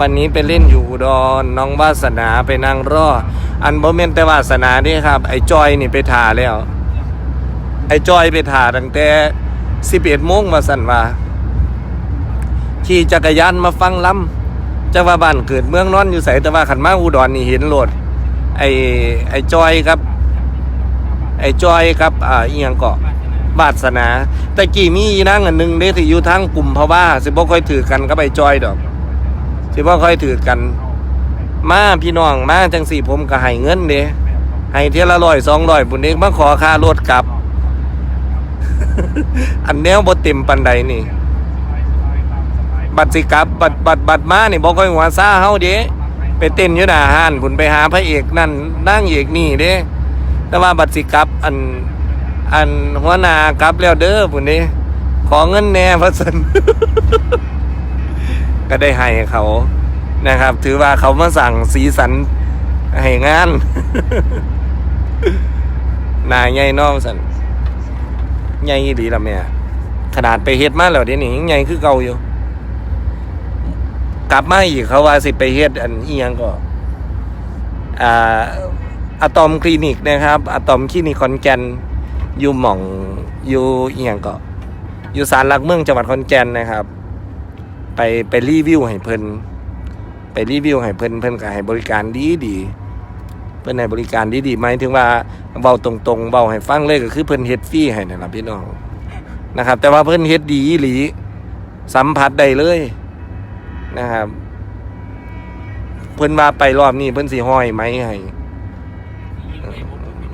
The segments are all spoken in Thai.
วันนี้ไปเล่นอยู่อุดรนน้องวาสนาไปนั่งรออันบ่แม่นแต่วาสนานี่ครับ ไอ้จอยนี่ไปถ่าแล้ว ไอ้จอยไปถ่าตั้งแต่11โมงมาสั่นว่าขี่จักรยานมาฟังลำจักว่าบ้านเกิดเมืองนอนอยู่ไสแต่ว่าขันมาอุดรนี่เห็นโลด ไอ้ไอ้จอยครับ ไอ้จอยครับอ่าอียงเกาะบาสนา แต่กี่มีอีนางอันหนึ่งเด้ที่อยู่ทางกลุ่มเพราะว่าสิบ่ค่อยถือกันกับไอ้จอยดอก สิบ่ค่อยถือกัน มาพี่น้องมาจังสี่ผมก็ให้เงินเด้ให้เที่ยละร้อยสองร้อยบุญเองมาขอค่ารถกลับ อันแนวบ่เต็มปันใดนี่ บัตรสิกลับ บัตรบัตรบัตรมานี่บ่ค่อยหัวซ่าเฮาเด้ไปเต้นอยู่หน้าห้านพุ่นไปหาพระเอกนั่นนางเอกนี่เด้ แต่ว่าบัตรสิกลับ อันอันหัวหน้ากลับแล้วเด้อพุ่นเด้ขอเงินแน่พระสัน ก็ได้ให้เขานะครับ ถือว่าเขามาสั่งสีสันให้งานนายใหญ่น้องสันใหญ่ดีละแม่ขนาดไปเฮ็ดมาแล้วเดี๋ยวนี้ใหญ่คือเก่าอยู่ กลับมาอีกเขาว่าสิไปเฮ็ดอันเอียงก็อ่าอะตอมคลินิกนะครับอะตอมคลินิกคอนแกนอยู่หม่องอยู่อียงก็อยู่ศาลหลักเมืองจังหวัดขอนแกนนะครับ ไปไปรีวิวให้เพิ่นไปรีวิวให้เพิ่นเพิ่นก็ให้บริการดีดีเพิ่นให้บริการดีดีหมายถึงว่าเบาตรงๆเบาให้ฟังเลยก็คือเพิ่นเฮ็ดฟรีให้นั่นล่ะพี่น้องนะครับ แต่ว่าเพิ่นเฮ็ดดีอีหลีสัมผัสได้เลยนะครับ เพิ่นว่าไปรอบนี้เพิ่นสิห้อยไหมให้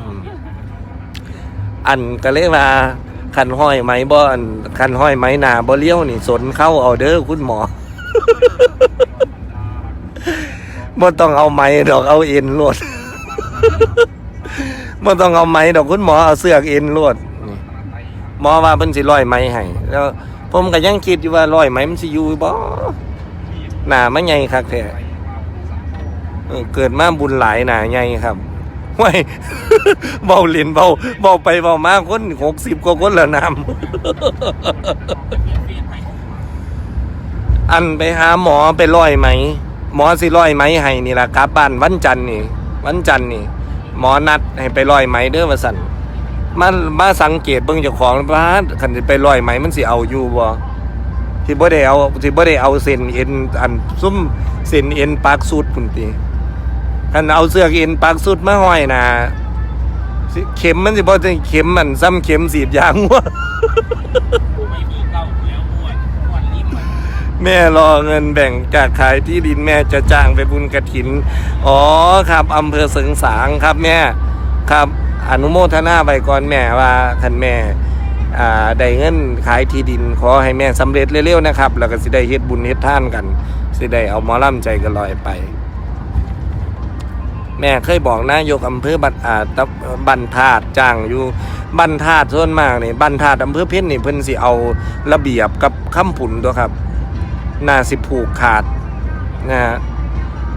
อืมอันก็เลยว่า คันห้อยไหมบ่อนคันห้อยไหมหนาบ่เลี้ยวนี่สนเข้าเอาเด้อคุณหมอบ่ต้องเอาไหมดอกเอาเอ็นโลดบ่ต้องเอาไหมดอกคุณหมอเอาเสือกเอ็นโลดหมอว่าเพิ่นสิร้อยไหมให้แล้วผมก็ยังคิดอยู่ว่าร้อยไหมมันสิอยู่บ่หน้ามันใหญ่คักแท้เออเกิดมาบุญหลายหน้าใหญ่ครับ ห้วยเบาเล่นเบาเบาไปเบามาคน60กว่าคนแล้วน้ำอันไปหาหมอไปร้อยไหม หมอสิร้อยไหมให้นี่ล่ะครับบ้านวันจันนี่ วันจันนี่ หมอนัดให้ไปร้อยไหมเด้อว่าสันมามาสังเกตเบิ่งเจ้าของว่าคันสิไปร้อยไหมมันสิเอาอยู่บ่สิบ่ได้เอาสิบ่ได้เอาเส้นเอ็นอันซุ่มเส้นเอ็นปากสุดพุ่นติ คันเอาเสื้อกเอ็นปากสุดมาห้อยน่ะเข็มมันสิบ่ได้เข็มมันซ้ำเข็มสีดยางวะไม่มีเก้าแม่รอเงินแบ่งจากขายที่ดินแม่จะจ้างไปบุญกระถิน อ๋อครับอำเภอเสิงสางครับแม่ครับอนุโมทนาไปก่อนแม่ว่าคันแม่ได้เงินขายที่ดินขอให้แม่สำเร็จเร็วๆนะครับ แล้วก็สิได้เฮ็ดบุญเฮ็ดท่านกัน สิได้เอามอล่ำใจกันลอยไป แม่เคยบอกนายกอำเภอบันอาตบันธาตุจ้างอยู่บันธาตุส่วนมากนี่บันธาตุอำเภอเพี้ยนนี่เพิ่นสิเอาระเบียบกับคำผุนตัวครับน่าสิผูกขาดนะฮะ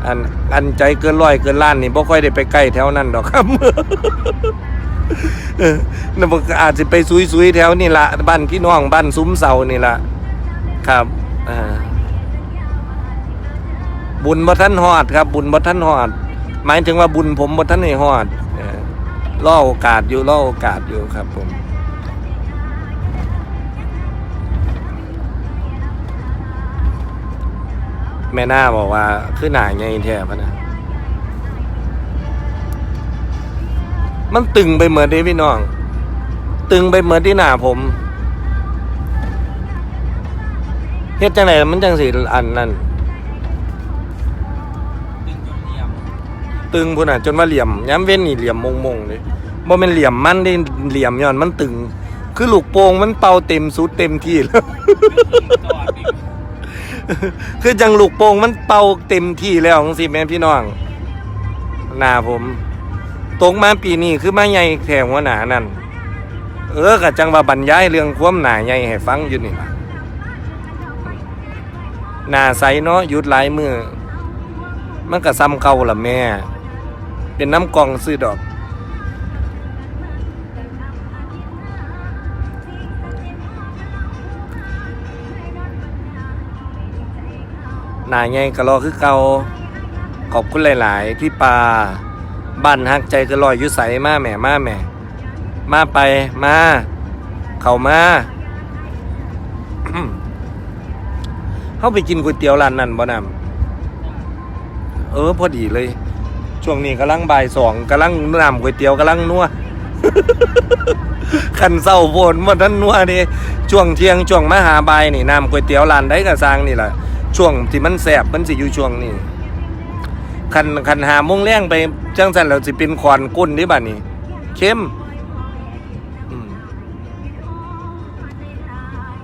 อันอันใจเกินร้อยเกินล้านนี่บ่ค่อยได้ไปใกล้แถวนั้นดอกครับเออนั่นบ่อาจจะไปซุยๆแถวนี่ละบ้านพี่น้องบ้านซุ้มเสานี่ละครับอ่าบุญบ่ทันฮอดครับ บุญบ่ทันฮอด หมายถึงว่าบุญผมบ่ทันในหอดเออรอโอกาสอยู่รอโอกาสอยู่ครับผมแม่น้าบอกว่าคือหนาไงแท้พะนะ มันตึงไปเหมือนที่พี่น้อง ตึงไปเหมือนที่หน้าผมเฮ็ดจังไหนมันจังสิอันนั้น ตึงพุ่นน่ะจนว่าเหลี่ยมย้ำเว้นนี่เหลี่ยมมงๆเลยบ่แม่นเหลี่ยมมันได้เหลี่ยมย้อนมันตึง คือลูกโป่งมันเป่าเต็มสุดเต็มที่แล้วคือจังลูกโป่งมันเป่าเต็มที่แล้วจังสิแม่พี่น้องหนาผมตกมาปีนี้คือมาใหญ่แถวหัวหนานั่นเออกะจังว่าบรรยายเรื่องความหนาใหญ่ให้ฟังอยู่นี่ล่ะหนาใสเนาะหยุดหลายมือมันก็ซ้ำเก่าล่ะแม่ เป็นน้ำกองซื้อดอก นาใหญ่ก็รอคือเกาขอบคุณหลาย ๆ พี่ปาบ้านฮักใจก็ลอยอยุใสมาแหม่มาแหม่ มาไปมา เข้ามาเข้าไปกินก๋วยเตี๋ยวร้านนั้นบ่นำเออ พอดีเลย ช่วงนี้กำลังบ่ายสองกำลังน้ำก๋วยเตี๋ยวกำลังนัวขันเศร้าโพนหมดทั้นนัวนี่ช่วงเที่ยงช่วงมหาบายนี่น้ำก๋วยเตี๋ยวร้านได้กระซังนี่แหละช่วงที่มันแสบมันสิอยู่ช่วงนี้ขันขันหาโมงแรงไปจังสันแล้วสิเป็นขวานกุ้นนี่บัดนี้เข้มอืม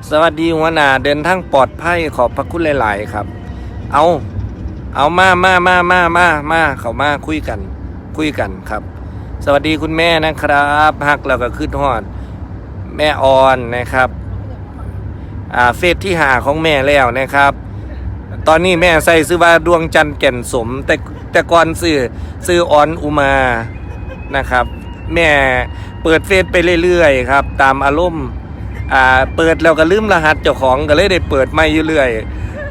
สวัสดีหัวหน้าเดินทางปลอดภัยขอบพระคุณหลาย ๆ ครับ เอา เอามามามามามามาเขามาคุยกัน คุยกันครับ สวัสดีคุณแม่นะครับฮักแล้วก็ขึ้นฮอด แม่ออนนะครับ อ่าเฟสที่หาของแม่แล้วนะครับ ตอนนี้แม่ใส่ซื้อว่าดวงจันทร์แก่นสม แต่แต่ก่อนซื้อซื้อออนอุมานะครับ แม่เปิดเฟซไปเรื่อยๆครับ ตามอารมณ์อ่าเปิดแล้วก็ลืมรหัสเจ้าของก็เลยได้เปิดไม่อยู่เรื่อย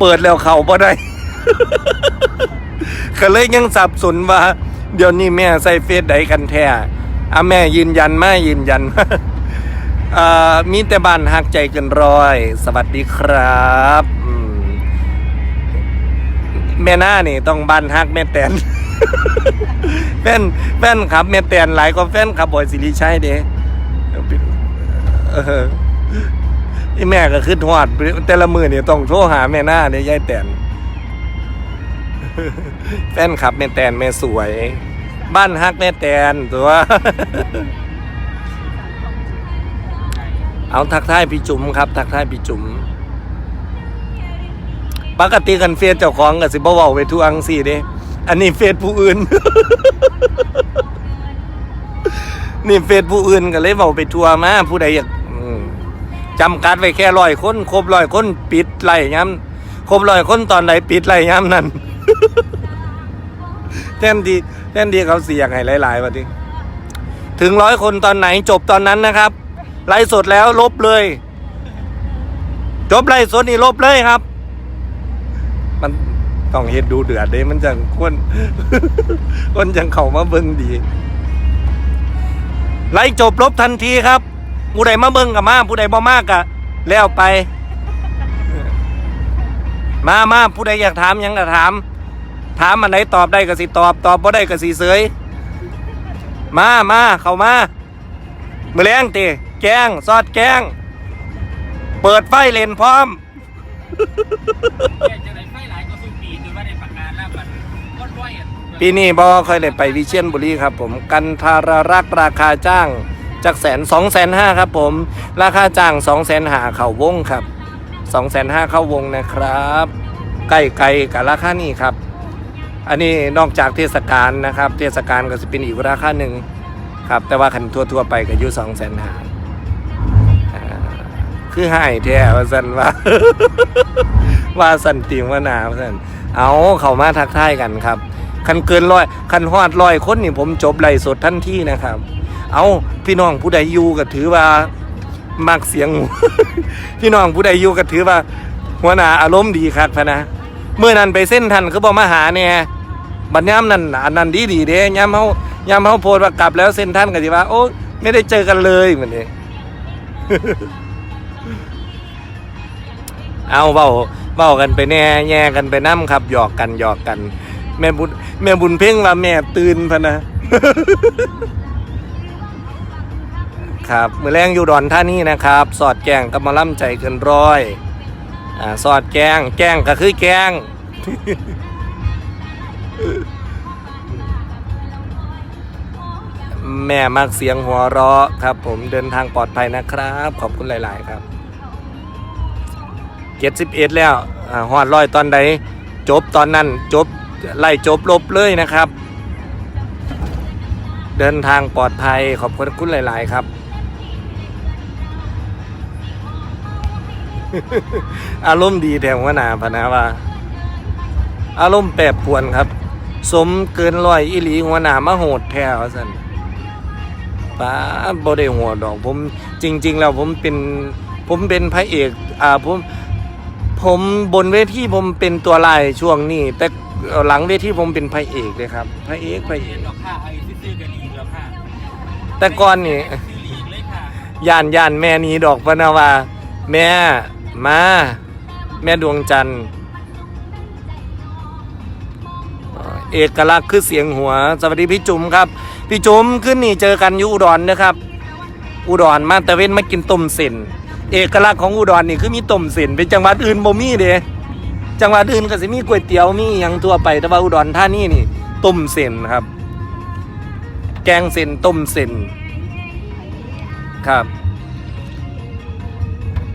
เปิดแล้วเขาบ่ได้ ก็เลยยังสับสนว่า เดี๋ยวนี้แม่ใส่เฟซใดกันแท้อะแม่ยืนยันมายืนยันมีแต่บ้านหักใจเกินร้อย สวัสดีครับแม่หน้านี่ต้องบ้านหักแม่แตนแฟนแฟนครับแม่แตนหลายกว่าแฟนครับบอยสิริชัยเด้เออที่แม่ก็ขึ้นหอดแต่ละมือเนี่ยต้องโทรหาแม่หน้าเนี่ยยายแตน แฟนคลับแม่แตนแม่สวย บ้านฮักแม่แตนตัว เอาทักทายพี่จุ๋มครับ ทักทายพี่จุ๋มปกติกันเฟซเจ้าของกับสิบ่เว้าไปทั่วอังสี่เด้อันนี้เฟซผู้อื่น นี่เฟซผู้อื่นก็เลยเว้าไปทั่วมาผู้ใดอยากจำกัดไว้แค่ร้อยคน ครบร้อยคนปิดไล่ย้ำครบร้อยคนตอนไหนปิดไล่ย้ำนั่น แทนที่แทนที่เขาเสียงให้หลายๆวันนี้ถึงร้อยคนตอนไหนจบตอนนั้นนะครับ ไลฟ์สดแล้วลบเลย จบไลฟ์สดนี่ลบเลยครับ มันต้องเฮ็ดดูเดือดเด้มันจังคนคนจังเข้ามาเบิ่งดี ไลฟ์จบลบทันทีครับ ผู้ใดมาเบิ่งกับมาผู้ใดบ่มากกะแล้วไป มามาผู้ใดอยากถามหยังก็ถาม ถามอันไหนตอบได้ก็สิตอบตอบบ่ได้ก็สิเสยมามาเข้ามามือแรงติแกงซอดแกง เปิดไฟเลนพร้อมแกจะได้ไฟหลายก็สุปีจนว่าได้ประกาศแล้วมันก้นร้อยอะปีนี้บ่ค่อยได้ไปวิเชียนบุรีครับผม กันทารารักษ์ราคาจ้างจากแสนสองแสนห้าครับผม ราคาจ้างสองแสนหาเข่าวงครับ สองแสนห้าเข้าวงนะครับใกล้ไกลกับราคานี้ครับ อันนี้นอกจากเทศกาลนะครับ เทศกาลก็จะเป็นอีกราคาหนึ่งครับ แต่ว่าคันทั่วๆไปก็อยู่สองแสนห้าคือให้แท้ว่าสันว่า ว่าสันติมว่านาว่าสันเอาเขามาทักทายกันครับ คันเกินร้อยคันฮอดร้อยคนนี่ผมจบไล่สดทันทีนะครับ เอาพี่น้องผู้ใดอยู่ก็ถือว่า มักเสียงพี่น้องผู้ใดอยู่ก็ถือว่าหัวหน้าอารมณ์ดีครับพะนะเมื่อนั้นไปเส้นทันคือบอกมาหาเนี่ยบัดย้ำนั่นอันนั้นดีดีเด้ย้ำเขาย้ำเขาโพสต์ว่ากลับแล้วเส้นทันกันสิว่า โอ้ไม่ได้เจอกันเลยเหมือนนี้เอาเบาเบากันไปแน่แย่กันไปน้ำครับหยอกกันหยอกกัน แม่บุญแม่บุญเพ่งว่าแม่ตื่นพะนะ ครับมือแรงอยู่ดอนท่านี่นะครับ สอดแกงกับมาล่ำใจเกินร้อยอ่าสอดแกงแกงก็คือแกงแม่มักเสียงหัวเราะครับ ผมเดินทางปลอดภัยนะครับ ขอบคุณหลาย ๆ ครับเจ็ดสิบเอ็ดแล้วอหอดร้อยตอนใดจบตอนนั้นจบไล่จบลบเลยนะครับ เดินทางปลอดภัยขอบคุณคุณหลาย ๆ ครับ อารมณ์ดีแถวว่าหนาพะนะว่า อารมณ์แปรปรวนครับ สมเกินร้อยอิหลีหัวหนามาโหดแท้วสันป้าบ่ได้หัวดอก ผมจริง ๆ แล้วผมเป็นผมเป็นพระเอก อ่าผมผผมบนเวทีผมเป็นตัวลายช่วงนี้ แต่หลังเวทีผมเป็นพระเอกเลยครับพระเอกพระเอเรียกนหรอกค่ะไอ้ซื่อๆกันลีกแล้วค่ะแต่ก่อนนี่ซื้อลีกเลยค่ะย่านย่านแม่หนี้ดอกพะนาวาแม่ มา แม่ดวงจันทร์เอกลักษณ์คือเสียงหัว สวัสดีพี่จุ๋มครับ พี่จุ๋มขึ้นนี่เจอกันอยู่อุดรนะครับ อุดรมาตะเวนมากินต้มเส้นเอกลักษณ์ของอุดรนี่คือมีต้มเส้นเป็นจังหวัดอื่นบ่มีเด้จังหวัดอื่นก็สิมีก๋วยเตี๋ยวมีหยังทั่วไปแต่ว่าอุดรท่านี่นี่ต้มเส้นครับ แกงเส้นต้มเส้นครับ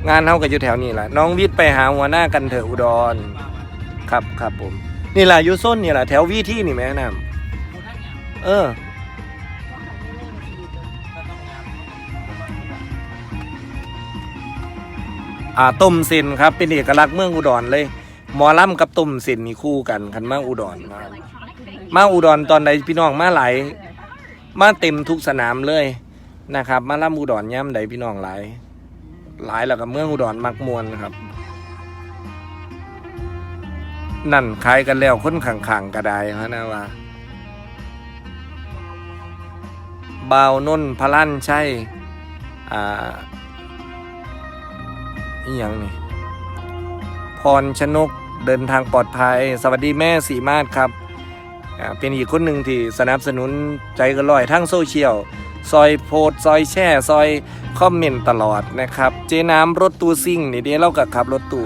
งานเฮาก็อยู่แถวนี้แหละน้องวิทย์ไปหาหัวหน้ากันเถอะอุดร ครับครับผม นี่แหละอยู่ส้นนี่แหละแถววีที่นี่แม่น้หมูทั้งอย่างำเออก็ต้องงามอ่าต้มส้นครับ เป็นเอกลักษณ์เมืองอุดรเลย หมอลำกับต้มส้นนี่คู่กันคันมาอุดรมาอุดรตอนใดพี่น้องมาหลายมาเต็มทุกสนามเลยนะครับ มาล่ำอุดรย่ำใดพี่น้องหลาย หลายแล้วกับเมืองอุดรมักมวนครับ นั่นขายกันแล้วคนขังขังกระไดฮะนะว่าบาวนนพลันใช่อ่าอีหยังนี่พรชนกเดินทางปลอดภัย สวัสดีแม่สีมาศครับ เป็นอีกคนหนึ่งที่สนับสนุนใจกันลอยทั้งโซเชียล ซอยโพสต์ซอยแช่ซอยคอมเมนต์ตลอดนะครับ เจน้ำรถตู้ซิ่งนี่เดียวเรากับขับรถตู้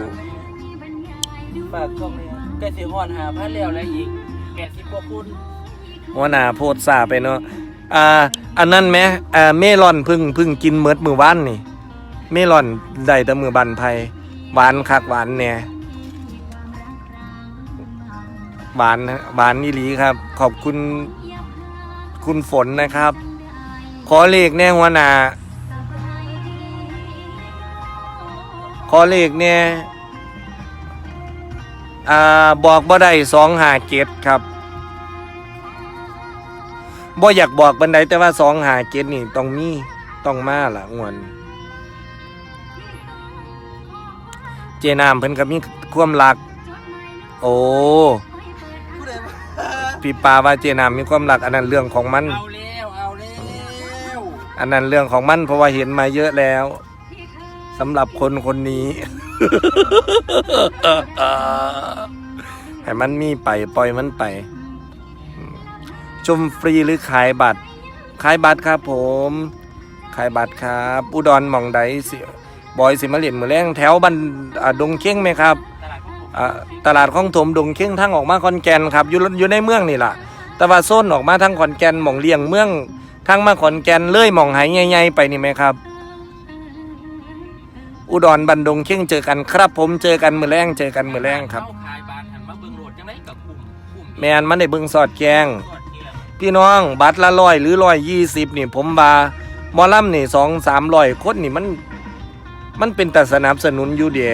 ฝากช่องนี้ใกล้สิฮอดหาพันแล้วแล้วอีกแปดสิบกว่าคุณหัวหน้าโพสต์ซาไปเนาะอ่าอันนั้นไหมอ่าเมลอนเพึ่งเพึ่งกินเมิดมือวานนี่ เมลอนได้แต่มือบันไพหวานคักหวานเนี่ยหวานนะหวานนี่หลีครับ ขอบคุณคุณฝนนะครับ ขอเลขแน่หัวหน้าขอเลขเนี่ยอ่าบอกบ่ได้สองหาเกตครับบ่อยากบอกบันไดแต่ว่าสองหาเกตนี่ต้องมีต้องมาล่ะงวนเจนามเพิ่นก็มีความรัก โอ้ผู้ใดมาพี่ปาว่าเจนามมีความรักอันนั้นเรื่องของมัน เอาแล้วเอาแล้ว อันนั้นเรื่องของมันเพราะว่าเห็นมาเยอะแล้วสำหรับคนคนนี้ ให้มันมีไปปล่อยมันไป ชมฟรีหรือขายบัตร ขายบัตรครับผม ขายบัตรครับ อุดรมองใดสิบอยสิมาเลียนมือแรงแถวบันอ่าดงเข่งไหมครับตลาดของผมอ่าตลองถมดงเข่งทางออกมาขอนแก่นครับอยู่อยู่ในเมืองนี่แหละแต่ว่าโซนออกมาทางขอนแก่นหมองเลียงเมือง ทางมาขอนแก่นเลื้อยหมองหายใหญ่ๆไปนี่ไหมครับ อุดรบันดงเข่งเจอกันครับ ผมเจอกันมือแรงเจอกันมือแรงครับ เข้าขายบานหันมาเบิ่งโหลดจังไดกับกลุ่มกลุ่มแมนมันได้เบิ่งสอดแกงสอดเทียมพี่น้องบัตรละร้อยหรือร้อยยี่สิบนี่ผมบาหมอลำนี่สองสามร้อยคนนี่มัน มันเป็นแต่สนับสนุนอยู่เดีย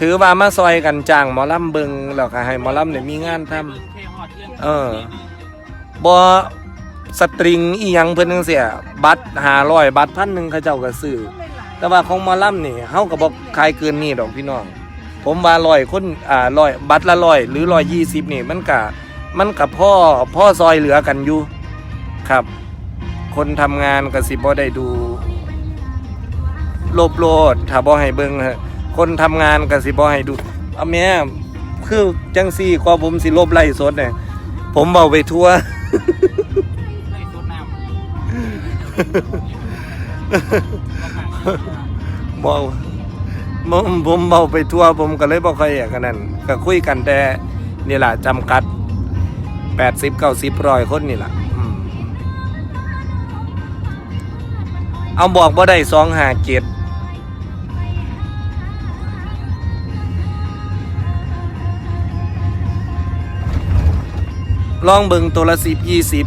ถือว่ามาซอยกันจ้างหมอลำเบิงแล้วก็ให้หมอลำเนี่ยมีงานทำเบิ่งเทฮอดเที่ยงเออบอ สตริงอีหยังเพิ่นจังเสียบัตรหาร้อยบัตรพันหนึ่งเขาเจ้าก็ซื้อแต่ว่าของหมอลำนี่เฮาก็บอกขายเกินนี่ดอกพี่น้อง ผมว่าร้อยคนอ่าร้อยบัตรละร้อยหรือร้อยยี่สิบนี่มันกะมันกับพ่อพ่อซอยเหลือกันอยู่ครับ คนทำงานกสิบ่ได้ดูโลบโลดถ้าบ่ให้เบิ่งฮะคนทำงานกสิบ่ให้ดูเอาแม่คือจังซี่กว่าผมสิลบไล่สดเนี่ยผมเบาไปทั่ว บอผมผมเบาไปทั่วผมก็เลยบอกใครอยากกันนั้นก็คุยกันแต่นี่แหละจำกัดแปดสิบเก้าสิบร้อยคนนี่แหละเอาบอกบ่ได้สองหาเจ็ดลองเบิ่งตัวละสิบยี่สิบ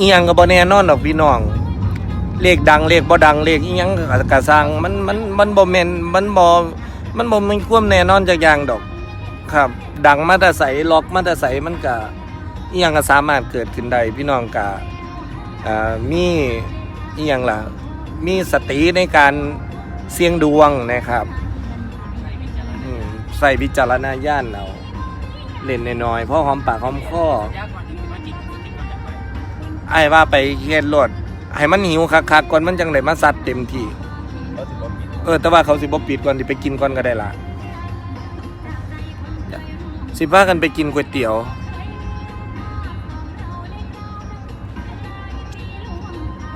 อียังก็บ่แน่นอนดอกพี่น้อง เลขดังเลขบ่ดังเลขอียังก็กะสร้างมันมันมันบ่แม่นมันบ่มันบ่มีควมแน่นอนจักอย่างดอก ครับ ดังมาแต่ใสล็อกมาแต่ใสมันก็อียังก็สามารถเกิดขึ้นได้พี่น้องก็อ่ามีอียังล่ะ มีสติในการเสี่ยงดวงนะครับใช้วิจารณอืมใส่วิจารณญาณเอาเล่นน้อยๆเพราะหอมปากหอมคอ ไอ้ว่าไปเฮ็ดรถให้มันหิวคักๆก่อนมันจังได้มาซัดเต็มที่ เขาถือว่าผิดเออ แต่ว่าเขาสิบ่ปิดก่อนสิไปกินก่อนก็ได้ล่ะ สิพากันไปกินก๋วยเตี๋ยว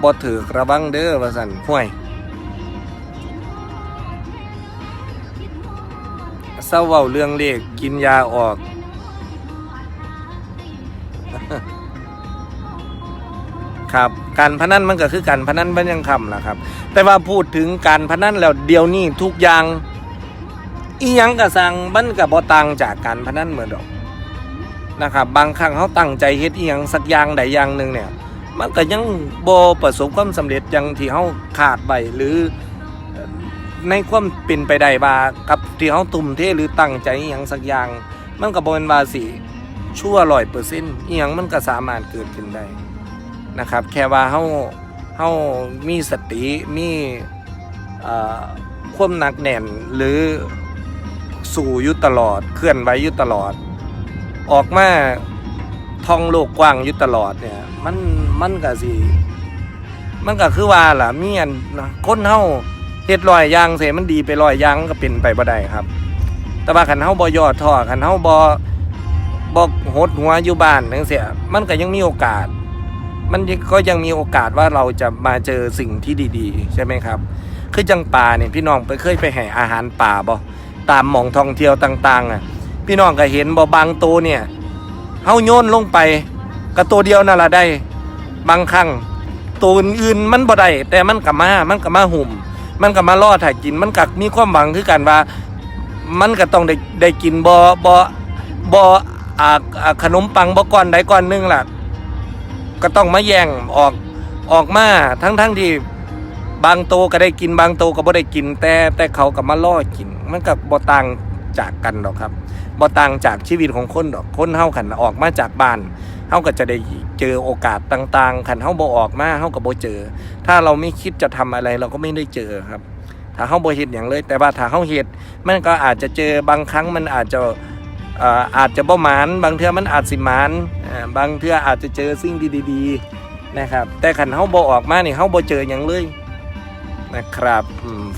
บ่ถือกระวังเด้อว่าซั่นห่วย เศร้าเว้าเรื่องเลขกินยาออก ครับการพนันมันก็คือการพนันมันยังคำล่ะครับ แต่ว่าพูดถึงการพนันแล้วเดี๋ยวนี้ทุกอย่างอียังกระสังมันกับบ่ต่างจากการพนันเหมือนดอกนะครับบางครั้งเขาตั้งใจเฮ็ดอียังสักอย่างใดอย่างหนึ่งเนี่ย มันก็ยังโบประสบความสำเร็จอย่างที่เขาขาดไปหรือในความเป็นไปได้ว่ากับที่เขาตุ่มเทหรือตั้งใจอียังสักอย่าง มันก็บ่เป็นวาสิชั่วร้อยเปอร์เซ็นต์อียังมันก็สามารถเกิดขึ้นได้ นะครับ แค่ว่าเฮาเฮามีสติมีความหนักแน่นหรือสู่อยู่ตลอดเคลื่อนไหวอยู่ตลอด ออกมาท่องโลกกว้างอยู่ตลอดเนี่ย มันมันก็สิมันก็คือว่าล่ะมีอันนะคนเฮาเฮ็ดร้อยยางเสมันดีไปร้อยยางก็เป็นไปบ่ได้ครับ แต่ว่าคันเฮาบ่ย่อท้อคันเฮาบ่บ่หดหัวอยู่บ้านจังซี่มันก็ยังมีโอกาส มันก็ยังมีโอกาสว่าเราจะมาเจอสิ่งที่ดีๆ ใช่ไหมครับ คือจังป่าเนี่ยพี่น้องไปเคยไปให้อาหารป่าบ่ตามหม่องท่องเที่ยวต่างๆอะพี่น้องก็เห็นบ่บางตัวเนี่ยเฮาโยนลงไปก็ตัวเดียวนั่นละได้บางครั้งตัวอื่นๆมันบ่ได้แต่มันก็มา มันก็มาหุ่ม มันก็มาล่อถ่ายกิน มันก็มีความหวังคือกันว่า มันก็ต้องได้ได้กินบ่บ่บ่ขนมปังบ่ก้อนใดก้อนนึงล่ะ ก็ต้องมาแย่งออกออกมาทั้งทั้งที่บางโตก็ได้กินบางโตก็บ่ได้กิน แต่แต่เขาก็มาล่อกิน มันก็บ่ต่างจากกันดอกครับบ่ต่างจากชีวิตของคนดอกคนเฮาขันออกมาจากบ้านเฮาก็จะได้เจอโอกาสต่างๆขันเฮาบ่ออกมาเฮาก็บ่เจอ ถ้าเราไม่คิดจะทำอะไรเราก็ไม่ได้เจอครับ ถ้าเฮาบ่เฮ็ดหยังเลย แต่ว่าถ้าเฮาเฮ็ดมันก็อาจจะเจอบางครั้งมันอาจจะ อาจจะบ่หมานบางเทื่อมันอาจสิหมานบางเทื่ออาจจะเจอสิ่งดีๆนะครับ แต่ขันเฮาบ่ออกมานี่เฮาบ่เจอหยังเลยนะครับ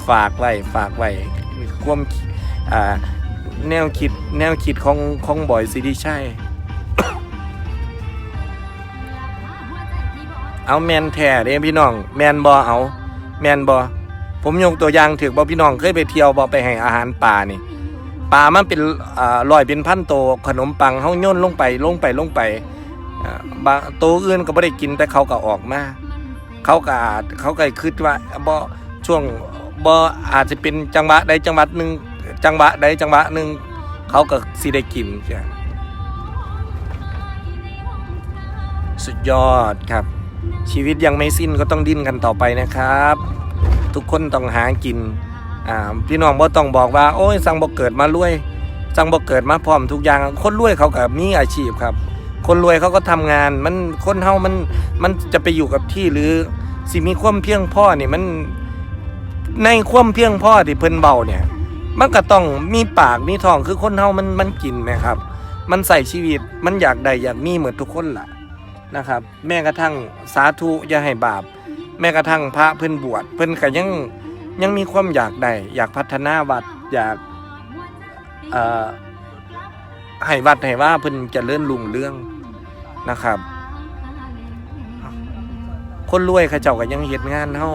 ฝากไว้ฝากไว้ความแนวคิดแนวคิดของของบอยสิริชัยเอาแมนแท้เด้พี่น้อง แมนบ่เอา แมนบ่ผมยกตัวอย่างถือบ่พี่น้องเคยไปเที่ยวบ่ไปให้อาหารป่านี่ ปลามันเป็นลอยเป็นพันโตขนมปังเฮาโย่นลงไปลงไปลงไปบางตัวอื่นก็บ่ได้กินแต่เขาก็ออกมาเขาก็เขาก็คิดว่าบ่ช่วงบ่อาจจะเป็นจังหวะใดจังหวะหนึ่งจังหวะใดจังหวะหนึ่งเขาก็สิได้กินจ้ะสุดยอดครับ ชีวิตยังไม่สิ้นก็ต้องดิ้นกันต่อไปนะครับ ทุกคนต้องหากิน อ่าพี่น้องบ่ต้องบอกว่า โอ้ยสั่งบ่เกิดมารวย สั่งบ่เกิดมาพร้อมทุกอย่าง คนรวยเขาก็มีอาชีพครับ คนรวยเขาก็ทำงาน มันคนเฮามันมันจะไปอยู่กับที่หรือสิมีความเพียงพ่อนี่มันในความเพียงพ่อที่เพิ่นเบาเนี่ย มันก็ต้องมีปากมีท้องคือคนเฮามันมันกินไหมครับ มันใส่ชีวิตมันอยากได้อยากมีเหมือนทุกคนล่ะนะครับ แม้กระทั่งสาธุอย่าให้บาป แม้กระทั่งพระเพิ่นบวชเพิ่นก็ยัง ยังมีความอยากได้อยากพัฒนาวัดอยากเอ่อให้วัดให้ว่าเพิ่นเจะเลื่อนลุงเรื่องนะครับ คนรวยเขาเจ้าก็ยังเฮ็ดงานเฮา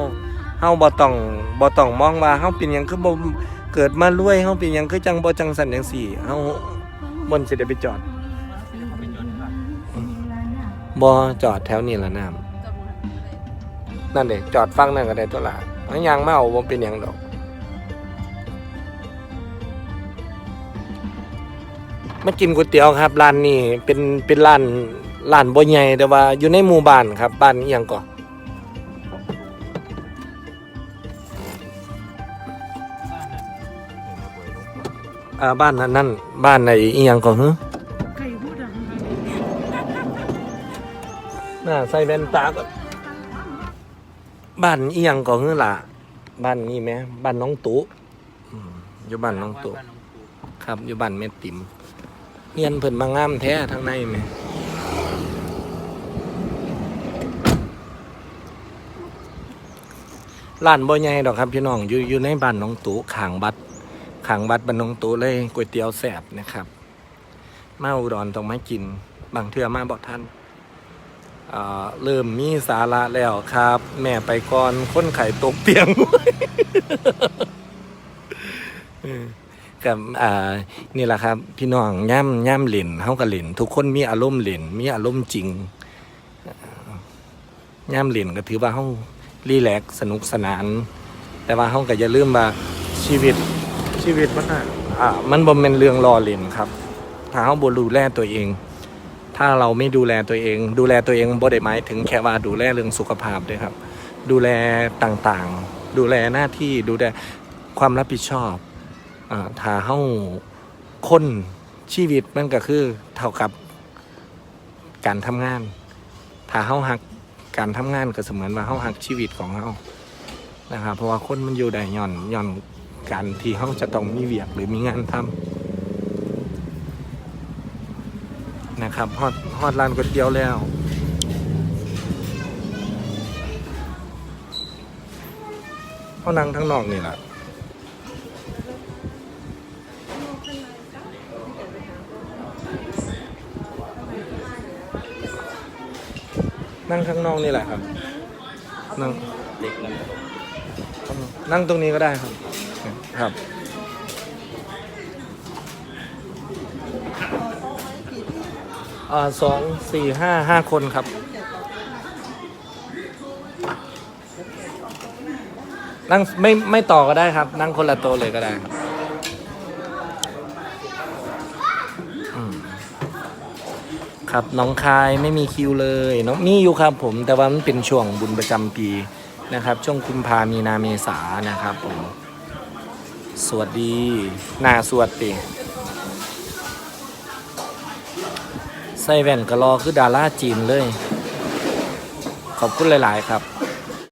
เฮาบ่ต้องบ่ต้องมองว่าเฮาเป็นหยังคือบ่เกิดมารวยเฮาเป็นหยังคือจังบ่จังสันจังซี่เฮาบ่นสิได้ไปจอดบบ่จอดแถวนี้ละน้ำนั่นเด้จอดฟังนั่นก็ได้ตัวละ อันยังมาเอาบ่เป็นหยังดอกมากินก๋วยเตี๋ยวครับร้านนี้เป็นเป็นร้านร้านบ่ใหญ่แต่ว่าอยู่ในหมู่บ้านครับบ้านอีหยังก่อนอ่าบ้านนั้นนั่นบ้านไหนอีหยังก่อนฮึไก่พูดดังน่าใส่แว่นตาก่อน บ้านเอียงก็คือล่ะ บ้านนี่ไหมบ้านน้องตุอืมอยู่บ้านน้องตุบ้านน้องตู่ครับ อยู่บ้านแม่ติ๋มเงียนเพิ่นมางามแท้ทางในไหมร้านบ่ใหญ่ดอกครับพี่น้องอยู่อยู่ในบ้านน้องตุขางบัดขางบัดบ้านน้องตุเลยก๋วยเตี๋ยวแซ่บนะครับ มาอุดรต้องมากิน บางเทื่อมาบอกท่าน เริ่มมีสาระแล้วครับ แม่ไปก่อนค้นไข่ตกเตียงกับอ่านี่แหละครับ พี่น้องย่ำย่ำเหล่นเฮากับเหล่นทุกคนมีอารมณ์เหล่นมีอารมณ์จริงย่ำเหล่นก็ถือว่าเฮารีแลกสนุกสนาน แต่ว่าเฮาก็อย่าลืมว่าชีวิตชีวิตมันอะมันบ่แม่นเรื่องรอเล่นครับถ้าเราบ่ดูแลตัวเอง ถ้าเราไม่ดูแลตัวเอง ดูแลตัวเองบ่ได้หมายถึงแค่ว่าดูแลเรื่องสุขภาพด้วยครับ ดูแลต่างๆ ดูแลหน้าที่ดูแลความรับผิดชอบอ่าถ้าเฮาคนชีวิตมันก็คือเท่ากับการทำงาน ถ้าเฮาหักการทำงานก็เสมือนว่าเฮาหักชีวิตของเฮานะครับเพราะว่าคนมันอยู่ได้ย่อนย่อนการที่เฮาจะต้องมีเวียกหรือมีงานทำ นะครับฮอดฮอดร้านก๋วยเตี๋ยวแล้ว เขานั่งทั้งนอกนี่แหละนั่งข้างนอกนี่แหละครับ นั่งเด็กแล้วนั่งตรงนี้ก็ได้ครับ ครับ อ่า สองสี่ห้าห้าคนครับ นั่งไม่ไม่ต่อก็ได้ครับ นั่งคนละโต๊ะเลยก็ได้ครับครับน้องคายไม่มีคิวเลยน้องมีอยู่ครับผม แต่ว่ามันเป็นช่วงบุญประจำปีนะครับ ช่วงคุมภามีนาเมษานะครับผม สวัสดี หนาสวัสดี ใส่แว่นก็รอคือดาราจีนเลย ขอบคุณหลาย ๆ ครับ